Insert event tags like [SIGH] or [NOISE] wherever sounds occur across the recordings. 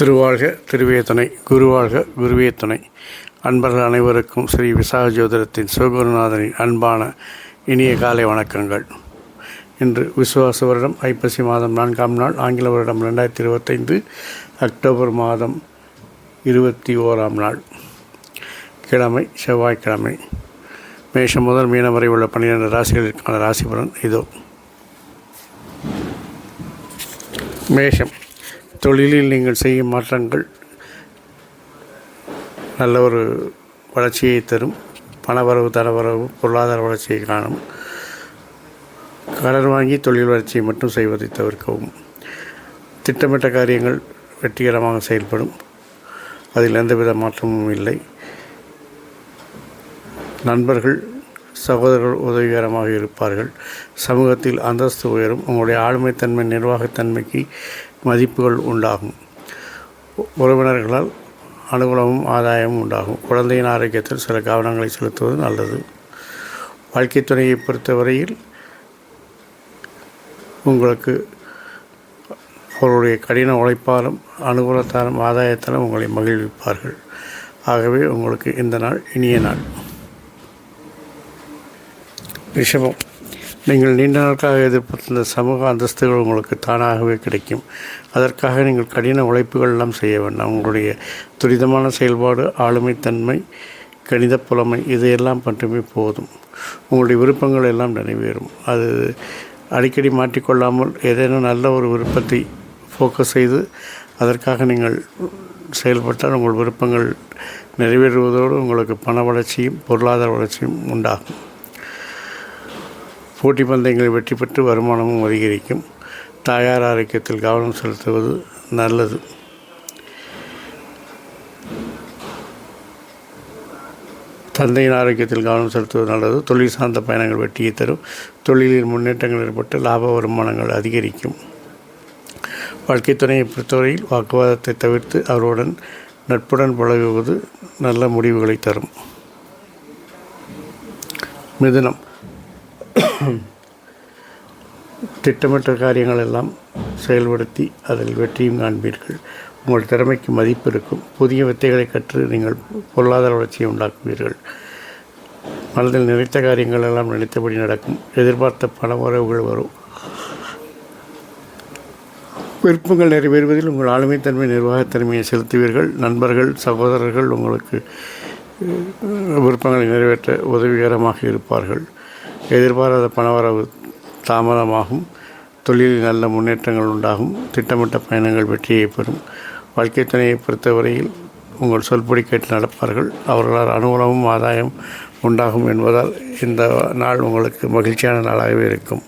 திருவாழ்க திருவேதனை குருவாழ்க குருவேத்தனை அன்பர்கள் அனைவருக்கும் ஸ்ரீ விசாக ஜோதிடத்தின் சிவகுருநாதனின் அன்பான இனிய காலை வணக்கங்கள். இன்று விசுவாச வருடம் ஐப்பசி மாதம் நான்காம் நாள் ஆங்கில வருடம் ரெண்டாயிரத்தி இருபத்தைந்து அக்டோபர் மாதம் இருபத்தி ஓராம் நாள். கிழமை செவ்வாய்க்கிழமை. மேஷம் முதல் மீனம் வரை உள்ள பன்னிரெண்டு ராசிகளுக்கான ராசி இதோ. மேஷம். தொழிலில் நீங்கள் செய்யும் மாற்றங்கள் நல்ல ஒரு வளர்ச்சியை தரும். பணவரவு தரவரவு பொருளாதார வளர்ச்சியை காணும். கடன் வாங்கி தொழில் வளர்ச்சியை மட்டும் செய்வதை தவிர்க்கவும். திட்டமிட்ட காரியங்கள் வெற்றிகரமாக செயல்படும். அதில் எந்தவித மாற்றமும் இல்லை. நண்பர்கள் சகோதரர்கள் உதவிகரமாக இருப்பார்கள். சமூகத்தில் அந்தஸ்து உயரும். உங்களுடைய ஆளுமைத்தன்மை நிர்வாகத்தன்மைக்கு மதிப்புகள் உண்டாகும். உறவினர்களால் அனுகூலமும் ஆதாயமும் உண்டாகும். குழந்தையின் ஆரோக்கியத்தில் சில கவனங்களை செலுத்துவது நல்லது. வாழ்க்கை துணையை பொறுத்தவரையில் உங்களுக்கு அவருடைய கடின உழைப்பாலும் அனுகூலத்தாலும் ஆதாயத்தாலும் உங்களை மகிழ்விப்பார்கள். ஆகவே உங்களுக்கு இந்த நாள் இனிய நாள். ரிஷபம். நீங்கள் நீண்ட நாட்களாக எதிர்பார்த்த சமூக அந்தஸ்துகள் உங்களுக்கு தானாகவே கிடைக்கும். அதற்காக நீங்கள் கடின உழைப்புகள் எல்லாம் செய்ய வேண்டாம். உங்களுடைய துரிதமான செயல்பாடு ஆளுமைத்தன்மை கணித புலமை இதையெல்லாம் மட்டுமே போதும். உங்களுடைய விருப்பங்கள் எல்லாம் நிறைவேறும். அது அடிக்கடி மாற்றிக்கொள்ளாமல் ஏதேனும் நல்ல ஒரு விருப்பத்தை ஃபோக்கஸ் செய்து அதற்காக நீங்கள் செயல்பட்டால் உங்கள் விருப்பங்கள் நிறைவேறுவதோடு உங்களுக்கு பண வளர்ச்சியும் பொருளாதார வளர்ச்சியும் உண்டாகும். போட்டி பந்தயங்களில் வெற்றி பெற்று வருமானமும் அதிகரிக்கும். தாயார் ஆரோக்கியத்தில் கவனம் செலுத்துவது நல்லது. தந்தையின் ஆரோக்கியத்தில் கவனம் செலுத்துவது நல்லது. தொழில் சார்ந்த பயணங்கள் வெற்றியை தரும். தொழிலில் முன்னேற்றங்கள் ஏற்பட்டு லாப வருமானங்கள் அதிகரிக்கும். வாழ்க்கை துணையை பொறுத்தவரையில் வாக்குவாதத்தை தவிர்த்து அவருடன் நட்புடன் பழகுவது நல்ல முடிவுகளை தரும். மிதுனம். [COUGHS] திட்டமிட்ட காரியங்கள் எல்லாம் செயல்படுத்தி அதில் வெற்றியும் காண்பீர்கள். உங்கள் திறமைக்கு மதிப்பு இருக்கும். புதிய வித்தைகளை கற்று நீங்கள் பொருளாதார வளர்ச்சியை உண்டாக்குவீர்கள். மனதில் நினைத்த காரியங்கள் எல்லாம் நினைத்தபடி நடக்கும். எதிர்பார்த்த பண உறவுகள் வரும். விருப்பங்கள் நிறைவேறுவதில் உங்கள் ஆளுமைத்தன்மை நிர்வாகத்தன்மையை செலுத்துவீர்கள். நண்பர்கள் சகோதரர்கள் உங்களுக்கு விருப்பங்களை நிறைவேற்ற உதவிகரமாக இருப்பார்கள். எதிர்பாராத பணவரவு தாமதமாகும். தொழிலில் நல்ல முன்னேற்றங்கள் உண்டாகும். திட்டமிட்ட பயணங்கள் வெற்றியை பெறும். வாழ்க்கை துணையை பொறுத்தவரையில் உங்கள் சொல்படி கேட்டு நடப்பார்கள். அவர்களால் அனுகூலமும் ஆதாயம் உண்டாகும் என்பதால் இந்த நாள் உங்களுக்கு மகிழ்ச்சியான நாளாகவே இருக்கும்.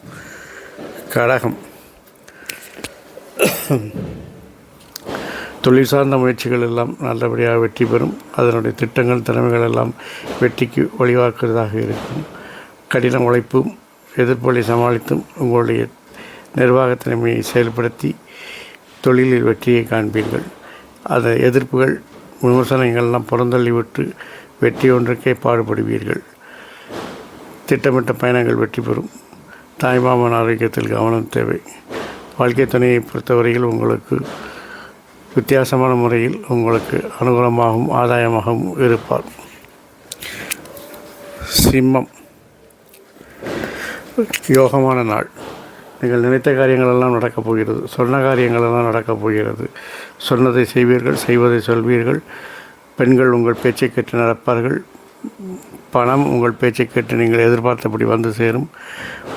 கடகம். தொழில் சார்ந்த முயற்சிகள் எல்லாம் நல்லபடியாக வெற்றி பெறும். அதனுடைய திட்டங்கள் திறமைகள் எல்லாம் வெற்றிக்கு வழிவாக்குவதாக இருக்கும். கடின உழைப்பும் எதிர்ப்புகளை சமாளித்தும் உங்களுடைய நிர்வாக திறமையை செயல்படுத்தி தொழிலில் வெற்றியை காண்பீர்கள். அந்த எதிர்ப்புகள் விமர்சனங்கள்லாம் புறந்தள்ளிவிட்டு வெற்றி ஒன்றுக்கே பாடுபடுவீர்கள். திட்டமிட்ட பயணங்கள் வெற்றி பெறும். தாய்மாமன் ஆரோக்கியத்தில் கவனம் தேவை. வாழ்க்கை துணையை பொறுத்தவரையில் உங்களுக்கு வித்தியாசமான முறையில் உங்களுக்கு அனுகூலமாகவும் ஆதாயமாகவும் இருப்பார். சிம்மம். யோகமான நாள். நீங்கள் நினைத்த காரியங்களெல்லாம் நடக்கப் போகிறது. சொன்ன காரியங்களெல்லாம் நடக்கப் போகிறது. சொன்னதை செய்வீர்கள் செய்வதை சொல்வீர்கள். பெண்கள் உங்கள் பேச்சை கேட்டு நடப்பார்கள். பணம் உங்கள் பேச்சை கேட்டு நீங்கள் எதிர்பார்த்தபடி வந்து சேரும்.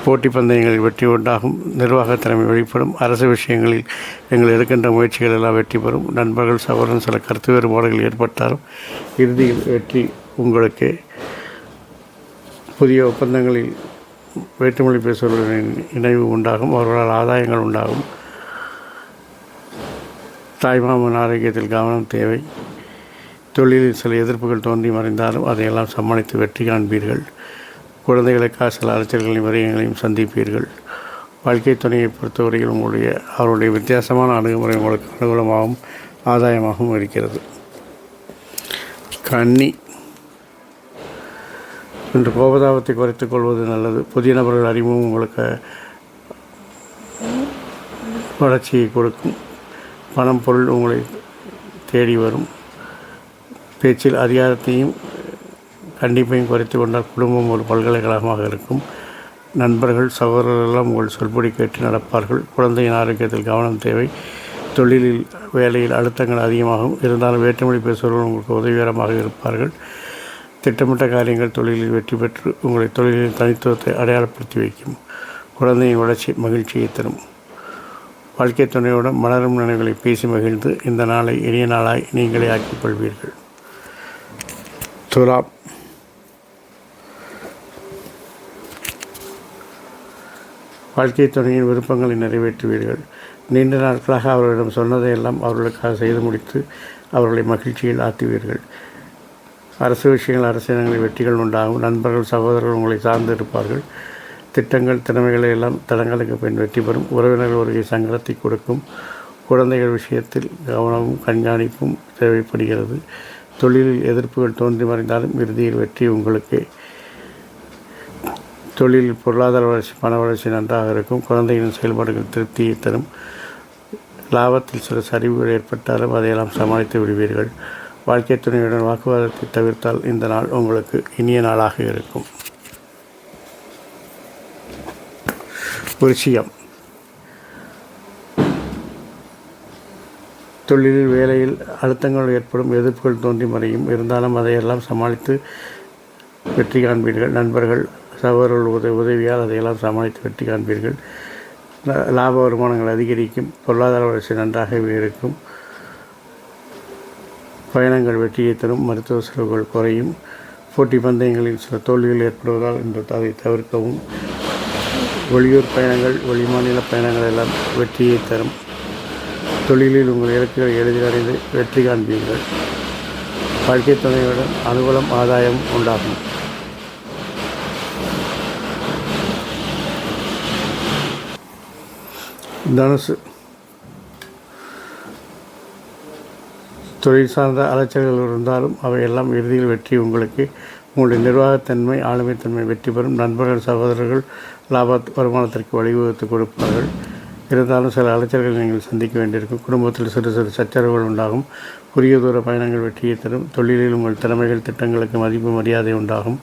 போட்டி பந்தயங்களில் வெற்றி உண்டாகும். நிர்வாக திறமை வெளிப்படும். அரசு விஷயங்களில் நீங்கள் எடுக்கின்ற முயற்சிகள் எல்லாம் வெற்றி பெறும். நண்பர்கள் சகோதரன் சில கருத்து வேறுபாடுகள் ஏற்பட்டாலும் இறுதியில் வெற்றி உங்களுக்கே. புதிய ஒப்பந்தங்களில் வேற்றுமொழி பேசுபவர்களின் இணைவு உண்டாகும் அவர்களால் ஆதாயங்கள் உண்டாகும். தாய்மாமன் ஆரோக்கியத்தில் கவனம் தேவை. தொழிலில் சில எதிர்ப்புகள் தோன்றி மறைந்தாலும் அதையெல்லாம் சமாளித்து வெற்றி காண்பீர்கள். குழந்தைகளுக்காக சில அலைச்சல்களையும் விரயங்களையும் சந்திப்பீர்கள். வாழ்க்கை துணையை பொறுத்தவரையில் உங்களுடைய அவருடைய வித்தியாசமான அணுகுமுறை உங்களுக்கு அனுகூலமாகவும் ஆதாயமாகவும் இருக்கிறது. கன்னி இன்று கோபதாபத்தை குறைத்துக் கொள்வது நல்லது. புதிய நபர்கள் அறிமுகம் உங்களுக்கு வளர்ச்சியை கொடுக்கும். பணம் பொருள் உங்களை தேடி வரும். பேச்சில் அதிகாரத்தையும் கண்டிப்பையும் குறைத்து கொண்டால் குடும்பம் ஒரு பல்கலைக்கழகமாக இருக்கும். நண்பர்கள் சகோதரர்கள் எல்லாம் உங்கள் சொல்படி கேட்டு நடப்பார்கள். குழந்தையின் ஆரோக்கியத்தில் கவனம் தேவை. தொழிலில் வேலையில் அழுத்தங்கள் அதிகமாகும். இருந்தாலும் வேற்றுமொழி பேசுபவர்கள் உங்களுக்கு உதவிகரமாக இருப்பார்கள். திட்டமிட்ட காரியங்கள் தொழிலில் வெற்றி பெற்று உங்களை தொழிலின் தனித்துவத்தை அடையாளப்படுத்தி வைக்கும் குழந்தையின் வளர்ச்சி மகிழ்ச்சியை தரும். வாழ்க்கை துணையுடன் மலரும் நினைவுகளை பேசி மகிழ்ந்து இந்த நாளை இனிய நாளாய் நீங்களே ஆக்கிக் கொள்வீர்கள். துலாம். வாழ்க்கை துணையின் விருப்பங்களை நிறைவேற்றுவீர்கள். நீண்ட நாட்களாக அவர்களிடம் சொன்னதையெல்லாம் அவர்களுக்காக செய்து முடித்து அவர்களை மகிழ்ச்சியில் ஆற்றுவீர்கள் அரசு விஷயங்கள் அரசியலங்களில் வெற்றிகள் உண்டாகும். நண்பர்கள் சகோதரர்கள் உங்களை சார்ந்து இருப்பார்கள். திட்டங்கள் திறமைகளை எல்லாம் தடங்களுக்கு பின் வெற்றி பெறும். உறவினர்கள் வருகை சங்கடத்தை கொடுக்கும். குழந்தைகள் விஷயத்தில் கவனமும் கண்காணிப்பும் தேவைப்படுகிறது. தொழிலில் எதிர்ப்புகள் தோன்றி மறைந்தாலும் இறுதியில் வெற்றி உங்களுக்கு. தொழிலில் பொருளாதார வளர்ச்சி பண வளர்ச்சி நன்றாக இருக்கும். குழந்தைகளின் செயல்பாடுகள் திருப்தியை தரும். லாபத்தில் சில சரிவுகள் ஏற்பட்டாலும் அதையெல்லாம் சமாளித்து விடுவீர்கள். வாழ்க்கை துணையுடன் வாக்குவாதத்தை தவிர்த்தால் இந்த நாள் உங்களுக்கு இனிய நாளாக இருக்கும். விஷயம். தொழிலில் வேலையில் அழுத்தங்கள் ஏற்படும் எதிர்ப்புகள் தோன்றி மறையும். இருந்தாலும் அதையெல்லாம் சமாளித்து வெற்றி காண்பீர்கள் நண்பர்கள் சகோதரர்கள் உதவி உதவியால் அதையெல்லாம் சமாளித்து வெற்றி காண்பீர்கள் லாப வருமானங்கள் அதிகரிக்கும். பொருளாதார வளர்ச்சி நன்றாகவே இருக்கும். பயணங்கள் வெற்றியை தரும் மருத்துவ செலவுகள் குறையும் போட்டி பந்தயங்களில் சில தோல்விகள் ஏற்படுவதால் என்று அதை தவிர்க்கவும். வெளியூர் பயணங்கள் வெளிமாநில பயணங்கள் எல்லாம் வெற்றியை தரும். தொழிலில் உங்கள் இலக்குகளை எளிதில் அடைந்து வெற்றி காண்பீர்கள். வாழ்க்கை துணையுடன் அனுகூலம் ஆதாயம் உண்டாகும். தனுசு தொழில் சார்ந்த அலைச்சல்கள் இருந்தாலும் அவையெல்லாம் இறுதியில் வெற்றி உங்களுக்கு. உங்களுடைய நிர்வாகத்தன்மை ஆளுமைத்தன்மை வெற்றி பெறும். நண்பர்கள் சகோதரர்கள் லாப வருமானத்திற்கு வழிவகுத்து கொடுப்பார்கள். இருந்தாலும் சில அலைச்சல்களை நீங்கள் சந்திக்க வேண்டியிருக்கும். குடும்பத்தில் சிறு சிறு சச்சரவுகள் உண்டாகும். குறுகிய தூர பயணங்கள் வெற்றியை தரும். தொழிலில் உங்கள் திறமைகள் திட்டங்களுக்கு மதிப்பு மரியாதை உண்டாகும்.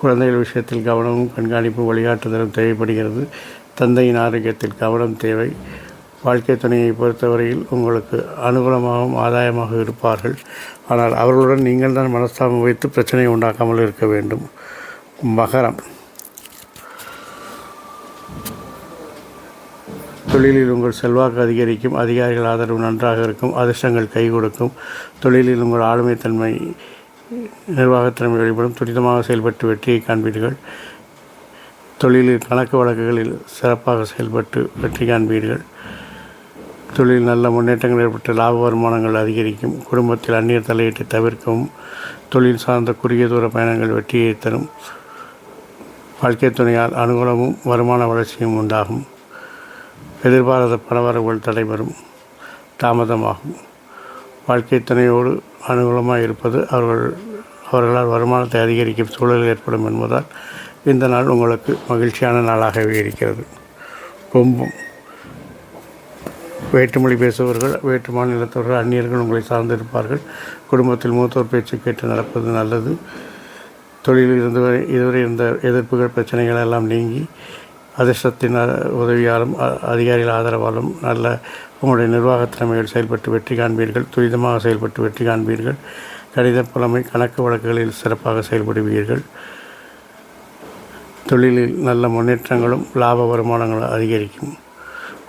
குழந்தைகள் விஷயத்தில் கவனமும் கண்காணிப்பும் வழிகாட்டுதலும் தேவைப்படுகிறது. தந்தையின் ஆரோக்கியத்தில் கவனம் தேவை. வாழ்க்கை துணையை பொறுத்தவரையில் உங்களுக்கு அனுகூலமாகவும் ஆதாயமாக இருப்பார்கள். ஆனால் அவர்களுடன் நீங்கள் தான் மனஸ்தாபம் வைத்து பிரச்சனை உண்டாக்காமல் இருக்க வேண்டும். மகரம். தொழிலில் உங்கள் செல்வாக்கு அதிகரிக்கும் அதிகாரிகள் ஆதரவு நன்றாக இருக்கும் அதிர்ஷ்டங்கள் கை கொடுக்கும். தொழிலில் உங்கள் ஆளுமைத்தன்மை நிர்வாகத்திறமை வெளிப்படும். துரிதமாக செயல்பட்டு வெற்றியை காண்பீர்கள். தொழிலில் கணக்கு வழக்குகளில் சிறப்பாக செயல்பட்டு வெற்றி காண்பீர்கள். தொழில் நல்ல முன்னேற்றங்கள் ஏற்பட்டு லாப வருமானங்கள் அதிகரிக்கும். குடும்பத்தில் அந்நிய தலையீட்டை தவிர்க்கவும் தொழில் சார்ந்த குறுகிய தூர பயணங்கள் வெற்றியை தரும். வாழ்க்கை துணையால் அனுகூலமும் வருமான வளர்ச்சியும் உண்டாகும். எதிர்பாராத பணவரவுகள் தடைபெறும். தாமதமாகும். வாழ்க்கை துணையோடு அனுகூலமாக இருப்பது அவர்கள் அவர்களால் வருமானத்தை அதிகரிக்கும் சூழல் ஏற்படும் என்பதால் இந்த நாள் உங்களுக்கு மகிழ்ச்சியான நாளாகவே இருக்கிறது. கும்பம். வேற்றுமொழி பேசுபவர்கள் வேற்று மாநிலத்தவர்கள் அந்நியர்கள் உங்களை சார்ந்திருப்பார்கள். குடும்பத்தில் மூத்தோர் பேச்சு கேட்டு நடப்பது நல்லது. தொழிலில் இருந்து வரை- இதுவரை இருந்த எதிர்ப்புகள் பிரச்சனைகள் எல்லாம் நீங்கி அதிர்ஷ்டத்தின் உதவியாலும் அ- அதிகாரிகள் ஆதரவாலும் நல்ல உங்களுடைய நிர்வாகத் திறமைகள் செயல்பட்டு வெற்றி காண்பீர்கள். துரிதமாக செயல்பட்டு வெற்றி காண்பீர்கள். கணித புலமை கணக்கு வழக்குகளில் சிறப்பாக செயல்படுவீர்கள். தொழிலில் நல்ல முன்னேற்றங்களும் லாப வருமானங்களும் அதிகரிக்கும்.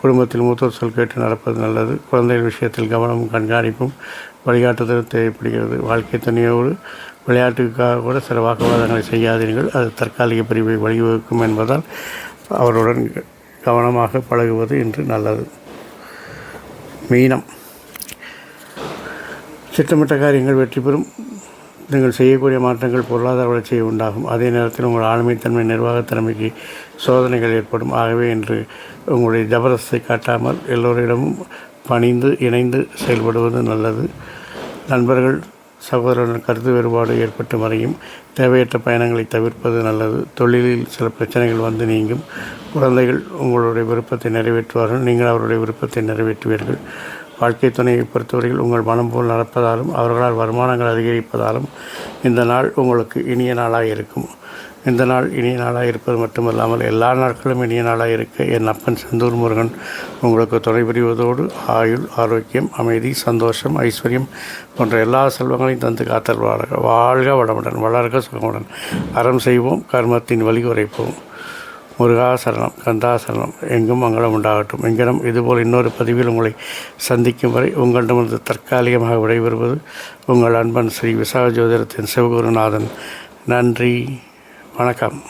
குடும்பத்தில் மூத்தோர் சொல் கேட்டு நடப்பது நல்லது. குழந்தைகள் விஷயத்தில் கவனமும் கண்காணிப்பும் வழிகாட்டுதலும் தேவைப்படுகிறது. வாழ்க்கை துணையோடு விளையாட்டுக்காக கூட சில வாக்குவாதங்களை செய்யாதீர்கள். அது தற்காலிக பிரிவை வழிவகுக்கும் என்பதால் அவருடன் கவனமாக பழகுவது இன்று நல்லது. மீனம். திட்டமிட்ட காரியங்கள் வெற்றி பெறும். நீங்கள் செய்யக்கூடிய மாற்றங்கள் பொருளாதார வளர்ச்சியை உண்டாகும். அதே நேரத்தில் உங்கள் ஆளுமைத்தன்மை நிர்வாகத்திறமைக்கு சோதனைகள் ஏற்படும். ஆகவே இன்று உங்களுடைய ஜபரத்தை காட்டாமல் எல்லோரிடமும் பணிந்து இணைந்து செயல்படுவது நல்லது. நண்பர்கள் சகோதரர்கள் கருத்து வேறுபாடு ஏற்பட்டு மறையும். தேவையற்ற பயணங்களை தவிர்ப்பது நல்லது. தொழிலில் சில பிரச்சனைகள் வந்து நீங்கும். குழந்தைகள் உங்களுடைய விருப்பத்தை நிறைவேற்றுவார்கள். நீங்கள் அவருடைய விருப்பத்தை நிறைவேற்றுவீர்கள். வாழ்க்கை துணையை பொறுத்தவரையில் உங்கள் மனம் போல் நடப்பதாலும் அவர்களால் வருமானங்கள் அதிகரிப்பதாலும் இந்த நாள் உங்களுக்கு இனிய நாளாக இருக்கும். இந்த நாள் இனிய நாளாக இருப்பது மட்டுமல்லாமல் எல்லா நாட்களும் இனிய நாளாக இருக்க என் அப்பன் செந்தூர் முருகன் உங்களுக்கு துணை புரிவதோடு ஆயுள் ஆரோக்கியம் அமைதி சந்தோஷம் ஐஸ்வர்யம் போன்ற எல்லா செல்வங்களையும் தந்து காத்தல் வாழ்க வாழ்க வளமுடன் வளர்க சுகமுடன். அறம் செய்வோம் கர்மத்தின் வழி குறைப்போம் முருகாசரணம் கந்தாசரணம் எங்கும் மங்களம் உண்டாகட்டும். எங்கிடம் இதுபோல் இன்னொரு பதிவில் உங்களை சந்திக்கும் வரை உங்களிடமிருந்து தற்காலிகமாக விடைபெறுவது உங்கள் அன்பன் ஸ்ரீ விசாக ஜோதிடத்தின் சிவகுருநாதன். நன்றி வணக்கம்.